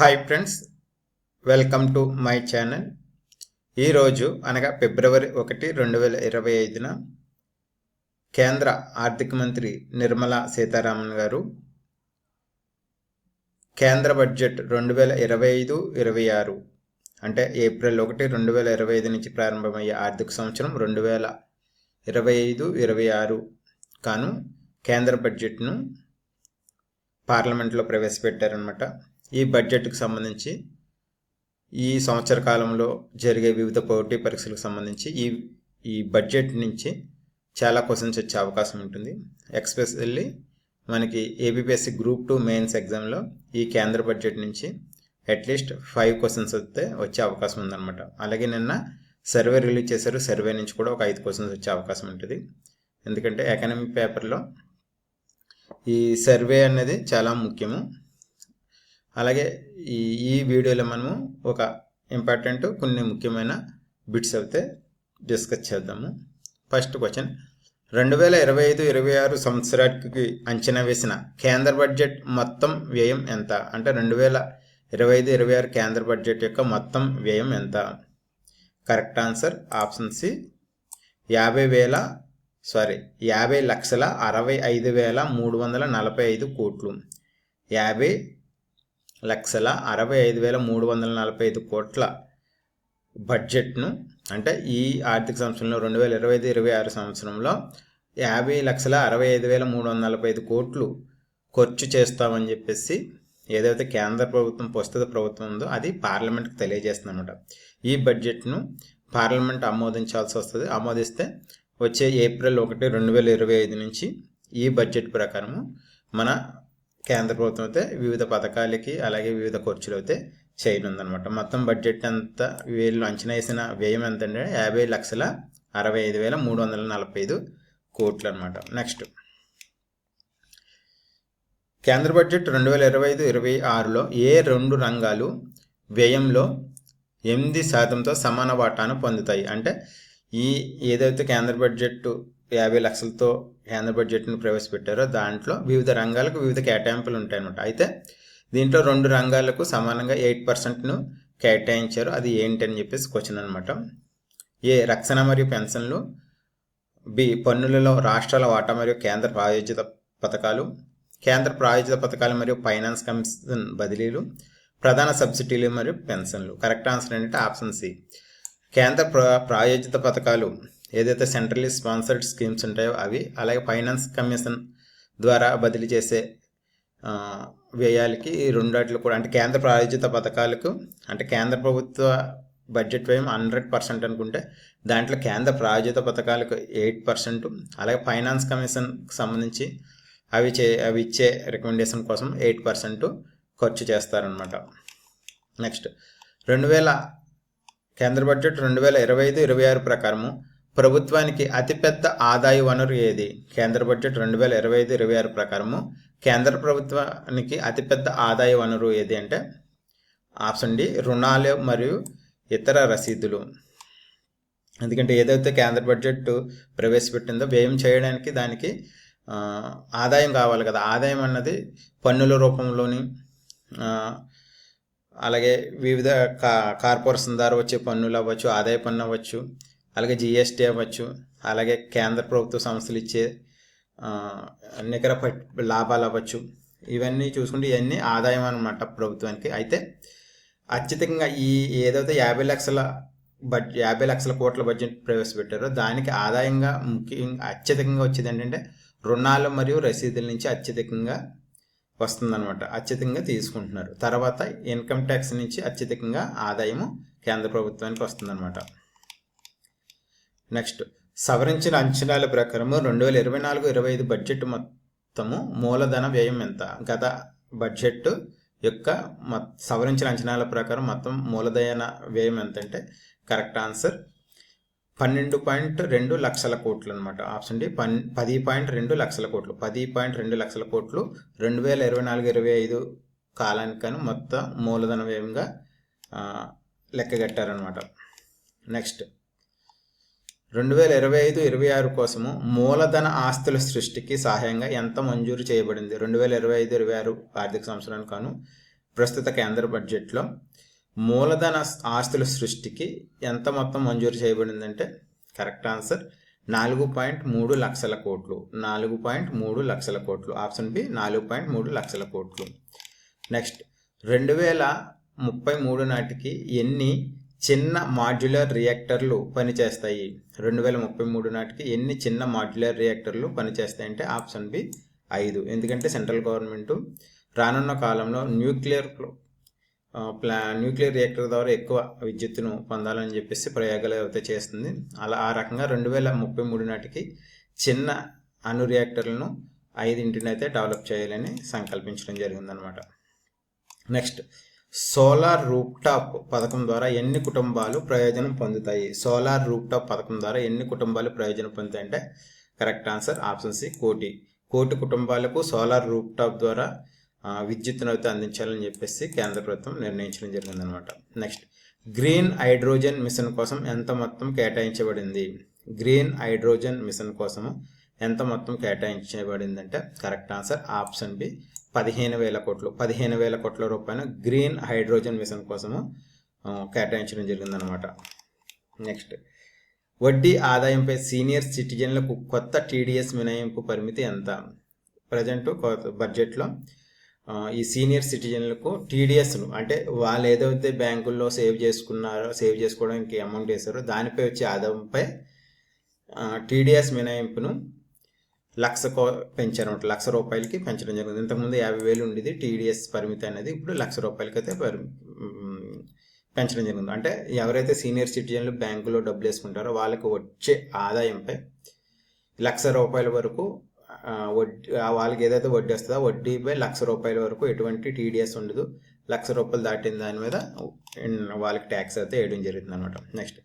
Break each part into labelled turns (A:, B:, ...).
A: Hi friends welcome to my channel ఈరోజు అనగా ఫిబ్రవరి ఒకటి రెండు వేల ఇరవై ఐదున కేంద్ర ఆర్థిక మంత్రి నిర్మలా సీతారామన్ గారు కేంద్ర బడ్జెట్ రెండు వేల ఇరవై ఐదు ఇరవై ఆరు అంటే ఏప్రిల్ ఒకటి రెండు వేల ఇరవై ఐదు నుంచి ప్రారంభమయ్యే ఆర్థిక సంవత్సరం రెండు వేల ఇరవై ఐదు ఇరవై ఆరు కాను కేంద్ర బడ్జెట్ను పార్లమెంట్లో ప్రవేశపెట్టారనమాట ఈ బడ్జెట్కు సంబంధించి ఈ సంవత్సర కాలంలో జరిగే వివిధ పోటీ పరీక్షలకు సంబంధించి ఈ ఈ బడ్జెట్ నుంచి చాలా క్వశ్చన్స్ వచ్చే అవకాశం ఉంటుంది. ఎక్స్పెషల్లీ మనకి ఏబిపిఎస్సి గ్రూప్ టూ మెయిన్స్ ఎగ్జామ్లో ఈ కేంద్ర బడ్జెట్ నుంచి అట్లీస్ట్ ఫైవ్ క్వశ్చన్స్ వస్తే వచ్చే అవకాశం ఉందన్నమాట. అలాగే నిన్న సర్వే రిలీజ్ చేశారు. సర్వే నుంచి కూడా ఒక ఐదు క్వశ్చన్స్ వచ్చే అవకాశం ఉంటుంది. ఎందుకంటే ఎకనమిక్ పేపర్లో ఈ సర్వే అనేది చాలా ముఖ్యము. అలాగే ఈ ఈ వీడియోలో మనము ఒక ఇంపార్టెంట్ కొన్ని ముఖ్యమైన బిట్స్ అయితే డిస్కస్ చేద్దాము. ఫస్ట్ క్వశ్చన్ రెండు వేల ఇరవై ఐదు ఇరవై ఆరు సంవత్సరానికి అంచనా వేసిన కేంద్ర బడ్జెట్ మొత్తం వ్యయం ఎంత? అంటే రెండు వేల ఇరవై ఐదు ఇరవై ఆరు కేంద్ర బడ్జెట్ యొక్క మొత్తం వ్యయం ఎంత? కరెక్ట్ ఆన్సర్ ఆప్షన్ సి యాభై వేల సారీ యాభై లక్షల అరవై ఐదు వేల మూడు వందల నలభై ఐదు కోట్లు. యాభై లక్షల అరవై ఐదు వేల మూడు వందల నలభై ఐదు కోట్ల బడ్జెట్ను అంటే ఈ ఆర్థిక సంవత్సరంలో రెండు వేల ఇరవై ఐదు ఇరవై ఆరు సంవత్సరంలో యాభై లక్షల అరవై ఐదు వేల మూడు వందల నలభై ఐదు కోట్లు ఖర్చు చేస్తామని చెప్పేసి ఏదైతే కేంద్ర ప్రభుత్వం ప్రస్తుత ప్రభుత్వం ఉందో అది పార్లమెంట్కి తెలియజేస్తుంది అనమాట ఈ బడ్జెట్ను పార్లమెంట్ ఆమోదించాల్సి వస్తుంది. ఆమోదిస్తే వచ్చే ఏప్రిల్ ఒకటి రెండు వేల ఇరవై ఐదు నుంచి ఈ బడ్జెట్ ప్రకారము మన కేంద్ర ప్రభుత్వం అయితే వివిధ పథకాలకి అలాగే వివిధ ఖర్చులు అయితే చేయనుందనమాట మొత్తం బడ్జెట్ అంతా వీళ్ళు అంచనా వేసిన వ్యయం ఎంత అంటే యాభై లక్షల అరవై ఐదు వేల మూడు వందల నలభై ఐదు కోట్లు అనమాట నెక్స్ట్ కేంద్ర బడ్జెట్ రెండు వేల ఇరవై ఐదు ఇరవై ఆరులో ఏ రెండు రంగాలు వ్యయంలో ఎనిమిది శాతంతో సమాన వాటాను పొందుతాయి? అంటే ఈ ఏదైతే కేంద్ర బడ్జెట్ యాభై లక్షలతో కేంద్ర బడ్జెట్ను ప్రవేశపెట్టారో దాంట్లో వివిధ రంగాలకు వివిధ కేటాయింపులు ఉంటాయన్నమాట. అయితే దీంట్లో రెండు రంగాలకు సమానంగా ఎయిట్ పర్సెంట్ను కేటాయించారు. అది ఏంటని చెప్పేసి క్వశ్చన్ అనమాట ఏ రక్షణ మరియు పెన్షన్లు బి పన్నులలో రాష్ట్రాల వాటా మరియు కేంద్ర ప్రాయోజిత పథకాలు కేంద్ర ప్రాయోజిత పథకాలు మరియు ఫైనాన్స్ కమిషన్ బదిలీలు ప్రధాన సబ్సిడీలు మరియు పెన్షన్లు. కరెక్ట్ ఆన్సర్ ఏంటంటే ఆప్షన్ సి. కేంద్ర ప్రాయోజిత పథకాలు ఏదైతే సెంట్రలీ స్పాన్సర్డ్ స్కీమ్స్ ఉంటాయో అవి అలాగే ఫైనాన్స్ కమిషన్ ద్వారా బదిలీ చేసే వ్యయాలకి ఈ రెండాట్లు కూడా అంటే కేంద్ర ప్రాయోజిత పథకాలకు అంటే కేంద్ర ప్రభుత్వ బడ్జెట్ వ్యయం హండ్రెడ్ పర్సెంట్ అనుకుంటే దాంట్లో కేంద్ర ప్రాయోజిత పథకాలకు ఎయిట్ పర్సెంట్ అలాగే ఫైనాన్స్ కమిషన్కి సంబంధించి అవి చే అవి ఇచ్చే రికమెండేషన్ కోసం ఎయిట్ పర్సెంట్ ఖర్చు చేస్తారనమాట నెక్స్ట్ రెండు వేల కేంద్ర బడ్జెట్ రెండు వేల ఇరవై ఐదు ఇరవై ఆరు ప్రకారము ప్రభుత్వానికి అతిపెద్ద ఆదాయ వనరు ఏది? కేంద్ర బడ్జెట్ రెండు వేల ఇరవై ఐదు ఇరవై ఆరు ప్రకారము. కేంద్ర ప్రభుత్వానికి అతిపెద్ద ఆదాయ వనరు ఏది అంటే? ఆప్షన్ డి రుణాలు మరియు ఇతర రసీదులు. ఎందుకంటే ఏదైతే కేంద్ర బడ్జెట్ ప్రవేశపెట్టిందో వ్యయం చేయడానికి దానికి ఆదాయం కావాలి కదా. ఆదాయం అన్నది పన్నుల రూపంలోని అలాగే వివిధ కా కార్పొరేషన్ ద్వారా వచ్చే పన్నులు అవ్వచ్చు ఆదాయ పన్ను అవ్వచ్చు అలాగే జిఎస్టీ అవ్వచ్చు అలాగే కేంద్ర ప్రభుత్వ సంస్థలు ఇచ్చే నికర లాభాలు అవ్వచ్చు. ఇవన్నీ చూసుకుంటే ఇవన్నీ ఆదాయం అనమాట ప్రభుత్వానికి. అయితే అత్యధికంగా ఈ ఏదైతే యాభై లక్షల బడ్జెట్ యాభై లక్షల కోట్ల బడ్జెట్ ప్రవేశపెట్టారో దానికి ఆదాయంగా ముఖ్యంగా అత్యధికంగా వచ్చేది ఏంటంటే రుణాలు మరియు రసీదుల నుంచి అత్యధికంగా వస్తుందన్నమాట. అత్యధికంగా తీసుకుంటున్నారు. తర్వాత ఇన్కమ్ ట్యాక్స్ నుంచి అత్యధికంగా ఆదాయము కేంద్ర ప్రభుత్వానికి వస్తుందన్నమాట. నెక్స్ట్ సవరించిన అంచనాల ప్రకారము రెండు వేల ఇరవై నాలుగు ఇరవై ఐదు బడ్జెట్ మొత్తము మూలధన వ్యయం ఎంత? గత బడ్జెట్ యొక్క సవరించిన అంచనాల ప్రకారం మొత్తం మూలధన వ్యయం ఎంత అంటే కరెక్ట్ ఆన్సర్ పన్నెండు పాయింట్ రెండు లక్షల కోట్లు అనమాట ఆప్షన్ డి పన్ పది పాయింట్ రెండు లక్షల కోట్లు. పది పాయింట్ రెండు లక్షల కోట్లు రెండు వేల ఇరవై నాలుగు ఇరవై ఐదు కాలానికను మొత్తం మూలధన వ్యయంగా లెక్కగట్టారనమాట నెక్స్ట్ రెండు వేల ఇరవై ఐదు ఇరవై ఆరు కోసము మూలధన ఆస్తుల సృష్టికి సహాయంగా ఎంత మంజూరు చేయబడింది? రెండు వేల ఇరవై ఐదు ఇరవై ఆరు ఆర్థిక సంవత్సరానికి కాను ప్రస్తుత కేంద్ర బడ్జెట్లో మూలధన ఆస్తుల సృష్టికి ఎంత మొత్తం మంజూరు చేయబడిందంటే కరెక్ట్ ఆన్సర్ నాలుగు పాయింట్ మూడు లక్షల కోట్లు. నాలుగు పాయింట్ మూడు లక్షల కోట్లు. ఆప్షన్ బి నాలుగు పాయింట్ మూడు లక్షల కోట్లు. నెక్స్ట్ రెండు వేల ముప్పై మూడు నాటికి ఎన్ని చిన్న మాడ్యులర్ రియాక్టర్లు పనిచేస్తాయి. రెండు వేల ముప్పై మూడు నాటికి ఎన్ని చిన్న మాడ్యులర్ రియాక్టర్లు పనిచేస్తాయి అంటే ఆప్షన్ బి ఐదు. ఎందుకంటే సెంట్రల్ గవర్నమెంట్ రానున్న కాలంలో న్యూక్లియర్ ప్లా న్యూక్లియర్ రియాక్టర్ ద్వారా ఎక్కువ విద్యుత్తును పొందాలని చెప్పేసి ప్రయోగాలు అయితే చేస్తుంది. అలా ఆ రకంగా రెండు వేల ముప్పై మూడు నాటికి చిన్న అణు రియాక్టర్లను ఐదింటిని అయితే డెవలప్ చేయాలని సంకల్పించడం జరిగిందనమాట నెక్స్ట్ సోలార్ రూప్టాప్ పథకం ద్వారా ఎన్ని కుటుంబాలు ప్రయోజనం పొందుతాయి? సోలార్ రూప్టాప్ పథకం ద్వారా ఎన్ని కుటుంబాలు ప్రయోజనం పొందుతాయి అంటే కరెక్ట్ ఆన్సర్ ఆప్షన్ సి కోటి. కోటి కుటుంబాలకు సోలార్ రూప్టాప్ ద్వారా విద్యుత్తును అయితే అందించాలని చెప్పేసి కేంద్ర ప్రభుత్వం నిర్ణయించడం జరిగిందనమాట. నెక్స్ట్ గ్రీన్ హైడ్రోజన్ మిషన్ కోసం ఎంత మొత్తం కేటాయించబడింది? గ్రీన్ హైడ్రోజన్ మిషన్ కోసము ఎంత మొత్తం కేటాయించబడిందంటే కరెక్ట్ ఆన్సర్ ఆప్షన్ బి పదిహేను వేల కోట్లు పదిహేను వేల కోట్ల రూపాయలు గ్రీన్ హైడ్రోజన్ మిషన్ కోసము కేటాయించడం జరిగిందనమాట నెక్స్ట్ వడ్డీ ఆదాయంపై సీనియర్ సిటిజన్లకు కొత్త టీడీఎస్ మినహాయింపు పరిమితి ఎంత? ప్రజెంట్ బడ్జెట్లో ఈ సీనియర్ సిటిజన్లకు టీడీఎస్ను అంటే వాళ్ళు ఏదైతే బ్యాంకుల్లో సేవ్ చేసుకున్నారో సేవ్ చేసుకోవడానికి అమౌంట్ వేసారో దానిపై వచ్చే ఆదాయంపై టీడీఎస్ మినహాయింపును లక్ష కో పెంచారన్నమాట లక్ష రూపాయలకి పెంచడం జరిగింది. ఇంతకుముందు యాభై వేలు ఉండేది టీడీఎస్ పరిమితి అనేది ఇప్పుడు లక్ష రూపాయలకి అయితే పెంచడం జరిగింది. అంటే ఎవరైతే సీనియర్ సిటిజన్లు బ్యాంకులో డబ్బులు వేసుకుంటారో వాళ్ళకి వచ్చే ఆదాయంపై లక్ష రూపాయల వరకు వడ్డీ వాళ్ళకి ఏదైతే వడ్డీ వస్తుందో వడ్డీపై లక్ష రూపాయల వరకు ఎటువంటి టీడీఎస్ ఉండదు. లక్ష రూపాయలు దాటిన దాని మీద వాళ్ళకి ట్యాక్స్ అయితే వేయడం జరుగుతుంది అనమాట నెక్స్ట్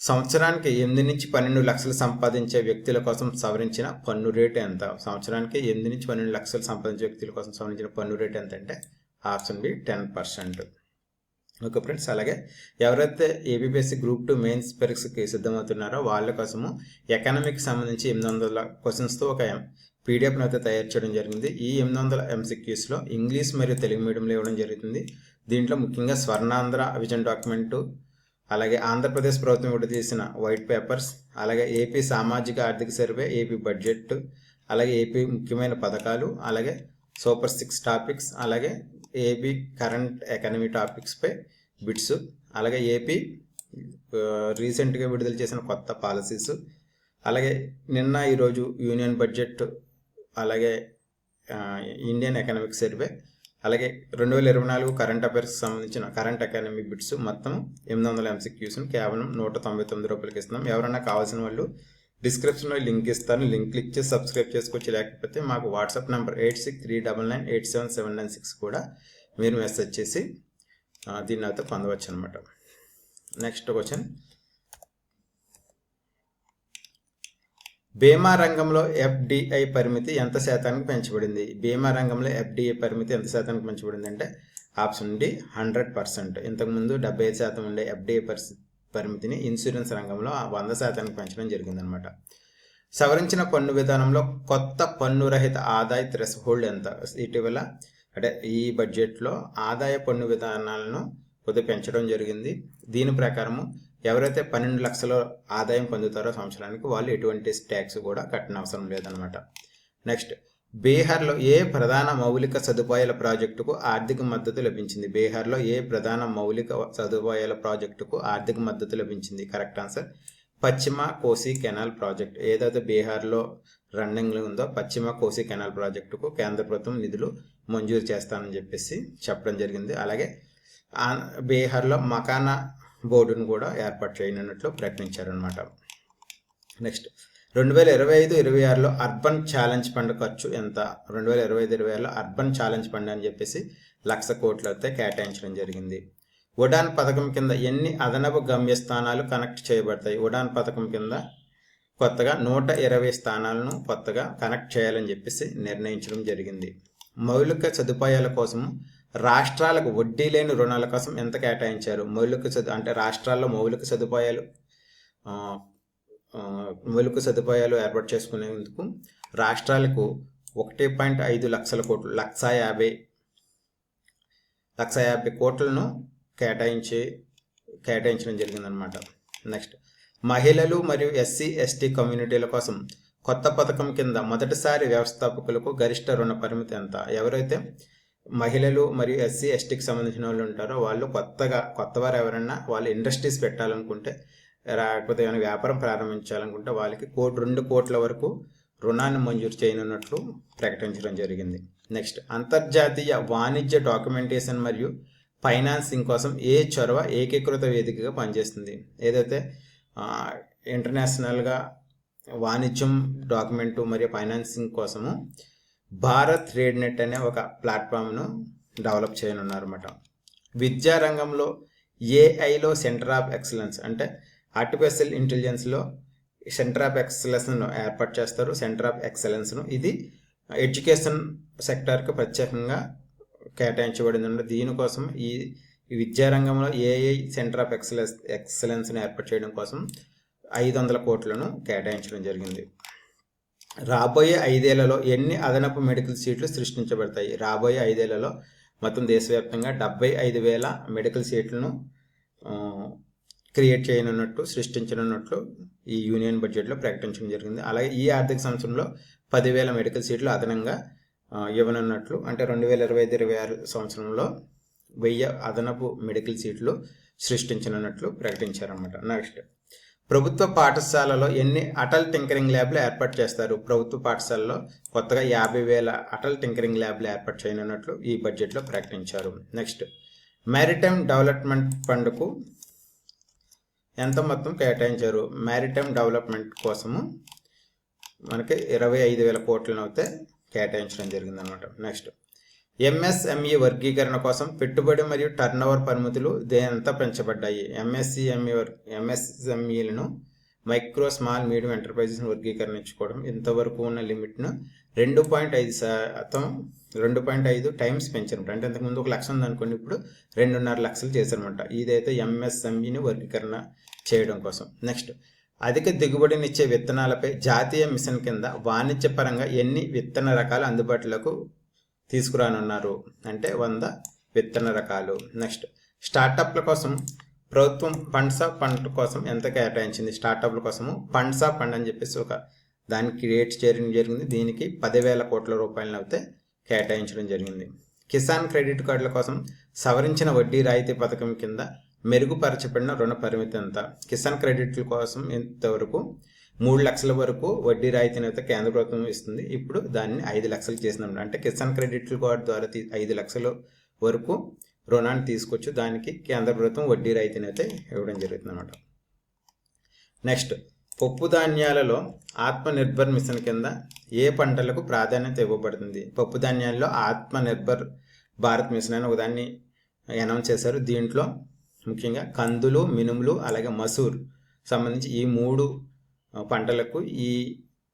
A: సంవత్సరానికి ఎనిమిది నుంచి పన్నెండు లక్షలు సంపాదించే వ్యక్తుల కోసం సవరించిన పన్ను రేటు ఎంత? సంవత్సరానికి ఎనిమిది నుంచి పన్నెండు లక్షలు సంపాదించే వ్యక్తుల కోసం సవరించిన పన్ను రేటు ఎంత అంటే option B ten percent. Okay friends అలాగే ఎవరైతే ఏబిపిఎస్సి గ్రూప్ టూ మెయిన్స్ పరీక్షకి సిద్ధమవుతున్నారో వాళ్ళ కోసము ఎకనామిక్ సంబంధించి ఎనిమిది వందల క్వశ్చన్స్తో ఒక పీడిఎఫ్ను అయితే తయారు చేయడం జరిగింది. ఈ ఎనిమిది వందల ఎంసీక్యూస్లో ఇంగ్లీష్ మరియు తెలుగు మీడియంలో ఇవ్వడం జరుగుతుంది. దీంట్లో ముఖ్యంగా స్వర్ణాంధ్ర విజన్ డాక్యుమెంటు అలాగే ఆంధ్రప్రదేశ్ ప్రభుత్వం విడుదల చేసిన వైట్ పేపర్స్ అలాగే ఏపీ సామాజిక ఆర్థిక సర్వే ఏపీ బడ్జెట్ అలాగే ఏపీ ముఖ్యమైన పథకాలు అలాగే సూపర్ సిక్స్ టాపిక్స్ అలాగే ఏపీ కరెంట్ ఎకానమీ టాపిక్స్పై బిట్స్ అలాగే ఏపీ రీసెంట్గా విడుదల చేసిన కొత్త పాలసీస్ అలాగే నిన్న ఈరోజు యూనియన్ బడ్జెట్ అలాగే ఇండియన్ ఎకనామిక్ సర్వే అలాగే రెండు వేల ఇరవై నాలుగు కరెంట్ అఫైర్స్ సంబంధించిన కరెంట్ అకాడమిక్ బిట్స్ మొత్తం ఎనిమిది వందల ఎంసీక్యూస్ని కేవలం నూట తొంభై తొమ్మిది రూపాయలకి ఇస్తున్నాం. ఎవరైనా కావాల్సిన వాళ్ళు డిస్క్రిప్షన్లో లింక్ ఇస్తాను. లింక్ క్లిక్ చేసి సబ్స్క్రైబ్ చేసుకోవచ్చు. లేకపోతే మాకు WhatsApp number eight six three double nine eight seven seven nine six కూడా మీరు మెసేజ్ చేసి దీన్ని అయితే పొందవచ్చు అనమాట నెక్స్ట్ క్వశ్చన్ బీమా రంగంలో ఎఫ్డిఐ పరిమితి ఎంత శాతానికి పెంచబడింది? బీమా రంగంలో ఎఫ్డిఐ పరిమితి ఎంత శాతానికి పెంచబడింది అంటే ఆప్షన్ డి హండ్రెడ్ పర్సెంట్. ఇంతకుముందు డెబ్బై ఐదు శాతం ఉండే ఎఫ్డిఐ పరిమితిని ఇన్సూరెన్స్ రంగంలో వంద శాతానికి పెంచడం జరిగిందనమాట సవరించిన పన్ను విధానంలో కొత్త పన్ను రహిత ఆదాయ థ్రెష్ ఎంత? ఇటీవల అంటే ఈ బడ్జెట్లో ఆదాయ పన్ను విధానాలను కొద్దిగా పెంచడం జరిగింది. దీని ప్రకారము ఎవరైతే పన్నెండు లక్షల ఆదాయం పొందుతారో సంవత్సరానికి వాళ్ళు ఎటువంటి ట్యాక్స్ కూడా కట్టిన అవసరం లేదనమాట నెక్స్ట్ బీహార్లో ఏ ప్రధాన మౌలిక సదుపాయాల ప్రాజెక్టుకు ఆర్థిక మద్దతు లభించింది? బీహార్లో ఏ ప్రధాన మౌలిక సదుపాయాల ప్రాజెక్టుకు ఆర్థిక మద్దతు లభించింది? కరెక్ట్ ఆన్సర్ పశ్చిమ కోసి కెనాల్ ప్రాజెక్ట్. ఏదైతే బీహార్లో రన్నింగ్లో ఉందో పశ్చిమ కోసి కెనాల్ ప్రాజెక్టుకు కేంద్ర ప్రభుత్వం నిధులు మంజూరు చేస్తానని చెప్పేసి చెప్పడం జరిగింది. అలాగే బీహార్లో మకానా బోర్డును కూడా ఏర్పాటు చేయనున్నట్లు ప్రకటించారనమాట నెక్స్ట్ రెండు వేల ఇరవై ఐదు ఇరవై ఆరులో అర్బన్ ఛాలెంజ్ ఫండ్ ఖర్చు ఎంత? రెండు వేల ఇరవై ఐదు ఇరవై ఆరులో అర్బన్ ఛాలెంజ్ ఫండ్ అని చెప్పేసి లక్ష కోట్లు అయితే కేటాయించడం జరిగింది. ఉడాన్ పథకం కింద ఎన్ని అదనపు గమ్యస్థానాలు కనెక్ట్ చేయబడతాయి? ఉడాన్ పథకం కింద కొత్తగా నూట ఇరవై స్థానాలను కొత్తగా కనెక్ట్ చేయాలని చెప్పేసి నిర్ణయించడం జరిగింది. మౌలిక సదుపాయాల కోసం రాష్ట్రాలకు వడ్డీ లేని రుణాల కోసం ఎంత కేటాయించారు? మౌలిక సదు అంటే రాష్ట్రాల్లో మౌలిక సదుపాయాలు మౌలిక సదుపాయాలు ఏర్పాటు చేసుకునేందుకు రాష్ట్రాలకు ఒకటి పాయింట్ ఐదు లక్షల కోట్లు లక్ష యాభై లక్ష యాభై కోట్లను కేటాయించి కేటాయించడం జరిగిందనమాట నెక్స్ట్ మహిళలు మరియు ఎస్సీ ఎస్టీ కమ్యూనిటీల కోసం కొత్త పథకం కింద మొదటిసారి వ్యవస్థాపకులకు గరిష్ట రుణ పరిమితి ఎంత? ఎవరైతే మహిళలు మరియు ఎస్సీ ఎస్టీకి సంబంధించిన వాళ్ళు ఉంటారో వాళ్ళు కొత్తగా కొత్తవారు ఎవరైనా వాళ్ళు ఇండస్ట్రీస్ పెట్టాలనుకుంటే లేకపోతే ఏమైనా వ్యాపారం ప్రారంభించాలనుకుంటే వాళ్ళకి కోటి రెండు కోట్ల వరకు రుణాన్ని మంజూరు చేయనున్నట్లు ప్రకటించడం జరిగింది. నెక్స్ట్ అంతర్జాతీయ వాణిజ్య డాక్యుమెంటేషన్ మరియు ఫైనాన్సింగ్ కోసం ఏ చొరవ ఏకీకృత వేదికగా పనిచేస్తుంది? ఏదైతే ఇంటర్నేషనల్గా వాణిజ్యం డాక్యుమెంటు మరియు ఫైనాన్సింగ్ కోసము భారత్ రేడ్నెట్ అనే ఒక ప్లాట్ఫామ్ను డెవలప్ చేయనున్నారన్నమాట. విద్యారంగంలో ఏఐలో సెంటర్ ఆఫ్ ఎక్సలెన్స్ అంటే ఆర్టిఫిషియల్ ఇంటెలిజెన్స్లో సెంటర్ ఆఫ్ ఎక్సలెన్స్ను ఏర్పాటు చేస్తారు. సెంటర్ ఆఫ్ ఎక్సలెన్స్ను ఇది ఎడ్యుకేషన్ సెక్టార్కి ప్రత్యేకంగా కేటాయించబడింది దీనికోసం ఈ విద్యారంగంలో ఏఐ సెంటర్ ఆఫ్ ఎక్సలెన్స్ ఎక్సలెన్స్ను ఏర్పాటు చేయడం కోసం ఐదు వందల కోట్లను కేటాయించడం జరిగింది. రాబోయే ఐదేళ్ళలో ఎన్ని అదనపు మెడికల్ సీట్లు సృష్టించబడతాయి? రాబోయే ఐదేళ్ళలో మొత్తం దేశవ్యాప్తంగా డెబ్బై ఐదు వేల మెడికల్ సీట్లను క్రియేట్ చేయనున్నట్టు సృష్టించనున్నట్లు ఈ యూనియన్ బడ్జెట్లో ప్రకటించడం జరిగింది. అలాగే ఈ ఆర్థిక సంవత్సరంలో పదివేల మెడికల్ సీట్లు అదనంగా ఇవ్వనున్నట్లు అంటే రెండు వేల ఇరవై ఐదు ఇరవై ఆరు సంవత్సరంలో వెయ్యి అదనపు మెడికల్ సీట్లు సృష్టించనున్నట్లు ప్రకటించారన్నమాట. నెక్స్ట్. ప్రభుత్వ పాఠశాలలో ఎన్ని అటల్ టింకరింగ్ ల్యాబ్లు ఏర్పాటు చేస్తారు? ప్రభుత్వ పాఠశాలలో కొత్తగా యాభై వేల అటల్ టింకరింగ్ ల్యాబ్లు ఏర్పాటు చేయనున్నట్లు ఈ బడ్జెట్లో ప్రకటించారు. నెక్స్ట్ మ్యారిటైమ్ డెవలప్మెంట్ ఫండ్కు ఎంత మొత్తం కేటాయించారు? మ్యారిటైమ్ డెవలప్మెంట్ కోసము మనకి ఇరవై ఐదు వేల కోట్లను అయితే కేటాయించడం జరిగిందనమాట. నెక్స్ట్ ఎంఎస్ఎంఈ వర్గీకరణ కోసం పెట్టుబడి మరియు టర్నోవర్ పరిమితులు దేనంతా పెంచబడ్డాయి. ఎంఎస్సిఎంఈ వర్ ఎంఎస్ఎంఈలను మైక్రో స్మాల్ మీడియం ఎంటర్ప్రైజెస్ వర్గీకరణించుకోవడం ఇంతవరకు ఉన్న లిమిట్ను రెండు పాయింట్ ఐదు శాతం రెండు పాయింట్ ఐదు టైమ్స్ పెంచారనమాట అంటే ఇంతకుముందు ఒక లక్ష ఉందనుకోండి ఇప్పుడు రెండున్నర లక్షలు చేశారనమాట ఇదైతే ఎంఎస్ఎంఈని వర్గీకరణ చేయడం కోసం. నెక్స్ట్ అధిక దిగుబడినిచ్చే విత్తనాలపై జాతీయ మిషన్ కింద వాణిజ్యపరంగా ఎన్ని విత్తన రకాలు అందుబాటులోకి తీసుకురానున్నారు. అంటే వంద విత్తన రకాలు. నెక్స్ట్ స్టార్టప్ల కోసం ప్రభుత్వం ఫండ్స్ ఆఫ్ ఫండ్ కోసం ఎంత కేటాయించింది? స్టార్టప్ల కోసము ఫండ్స్ ఆఫ్ ఫండ్ అని చెప్పేసి ఒక దానికి క్రియేట్ చేయడం జరిగింది. దీనికి పదివేల కోట్ల రూపాయలను అయితే కేటాయించడం జరిగింది. కిసాన్ క్రెడిట్ కార్డుల కోసం సవరించిన వడ్డీ రాయితీ పథకం కింద మెరుగుపరచబడిన రుణ పరిమితి ఎంత? కిసాన్ క్రెడిట్ల కోసం ఇంతవరకు మూడు లక్షల వరకు వడ్డీ రాయితీని అయితే కేంద్ర ప్రభుత్వం ఇస్తుంది. ఇప్పుడు దాన్ని ఐదు లక్షలు చేసింది అంటే కిసాన్ క్రెడిట్ కార్డు ద్వారా ఐదు లక్షల వరకు రుణాన్ని తీసుకొచ్చి. దానికి కేంద్ర ప్రభుత్వం వడ్డీ రాయితీని అయితే ఇవ్వడం జరుగుతుంది అనమాట నెక్స్ట్ పప్పు ధాన్యాలలో ఆత్మనిర్భర్ మిషన్ కింద ఏ పంటలకు ప్రాధాన్యత ఇవ్వబడుతుంది? పప్పు ధాన్యాల్లో ఆత్మనిర్భర్ భారత్ మిషన్ అని ఒకదాన్ని అనౌన్స్ చేశారు. దీంట్లో ముఖ్యంగా కందులు మినుములు అలాగే మసూర్ సంబంధించి ఈ మూడు పంటలకు ఈ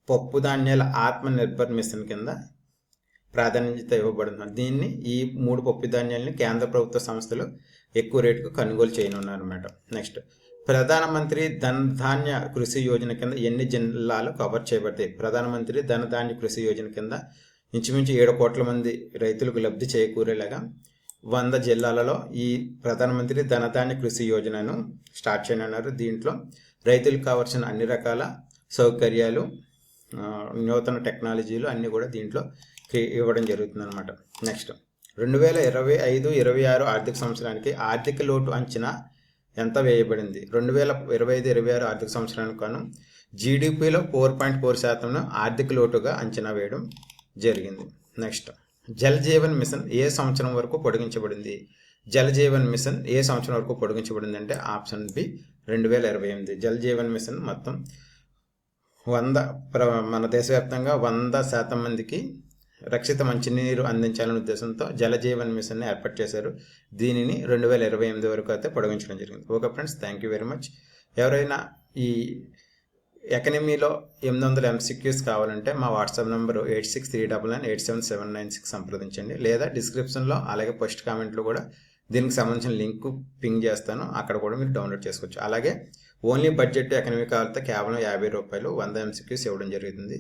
A: పప్పు ధాన్యాల ఆత్మనిర్భర్ మిషన్ కింద ప్రాధాన్యత ఇవ్వబడుతున్నారు. దీన్ని ఈ మూడు పప్పు ధాన్యాలని కేంద్ర ప్రభుత్వ సంస్థలు ఎక్కువ రేటుకు కొనుగోలు చేయనున్నారన్నమాట నెక్స్ట్ ప్రధానమంత్రి ధనధాన్య కృషి యోజన కింద ఎన్ని జిల్లాలు కవర్ చేయబడతాయి? ప్రధానమంత్రి ధనధాన్య కృషి యోజన కింద ఇంచుమించు ఏడు కోట్ల మంది రైతులకు లబ్ధి చేకూరేలాగా వంద జిల్లాలలో ఈ ప్రధానమంత్రి ధనధాన్య కృషి యోజనను స్టార్ట్ చేయనున్నారు. దీంట్లో రైతులకు కావాల్సిన అన్ని రకాల సౌకర్యాలు నూతన టెక్నాలజీలు అన్నీ కూడా దీంట్లో ఇవ్వడం జరుగుతుంది అనమాట నెక్స్ట్ రెండు వేల ఇరవై ఐదు ఇరవై ఆరు ఆర్థిక సంవత్సరానికి ఆర్థిక లోటు అంచనా ఎంత వేయబడింది? రెండు వేల ఇరవై ఐదు ఇరవై ఆరు ఆర్థిక సంవత్సరానికి గాను జీడిపిలో ఫోర్ పాయింట్ ఫోర్ శాతంను ఆర్థిక లోటుగా అంచనా వేయడం జరిగింది. నెక్స్ట్ జల్ జీవన్ మిషన్ ఏ సంవత్సరం వరకు పొడిగించబడింది? జల్ జీవన్ మిషన్ ఏ సంవత్సరం వరకు పొడిగించబడింది అంటే ఆప్షన్ బి రెండు వేల ఇరవై ఎనిమిది జల్ జీవన్ మిషన్ మొత్తం వంద మన దేశవ్యాప్తంగా వంద శాతం మందికి రక్షిత మంచినీరు అందించాలనే ఉద్దేశంతో జలజీవన్ మిషన్ని ఏర్పాటు చేశారు. దీనిని రెండు వేల ఇరవై ఎనిమిది వరకు అయితే పొడిగించడం జరిగింది. Okay friends thank you very much. ఎవరైనా ఈ ఎకనమీలో ఎనిమిది వందల ఎంసీక్యూస్ కావాలంటే మా WhatsApp number eight six three double nine eight seven seven nine six సంప్రదించండి. లేదా డిస్క్రిప్షన్లో అలాగే పోస్ట్ కామెంట్లో కూడా దీనికి సంబంధించిన లింక్ పింగ్ చేస్తాను. అక్కడ కూడా మీరు డౌన్లోడ్ చేసుకోవచ్చు. అలాగే ఓన్లీ బడ్జెట్ ఎకనమీ కావాలంటే కేవలం యాభై రూపాయలు వంద ఎంసీక్యూస్ ఇవ్వడం జరుగుతుంది.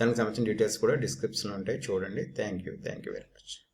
A: దానికి సంబంధించిన డీటెయిల్స్ కూడా డిస్క్రిప్షన్లో ఉంటాయి. చూడండి. Thank you. Thank you very much.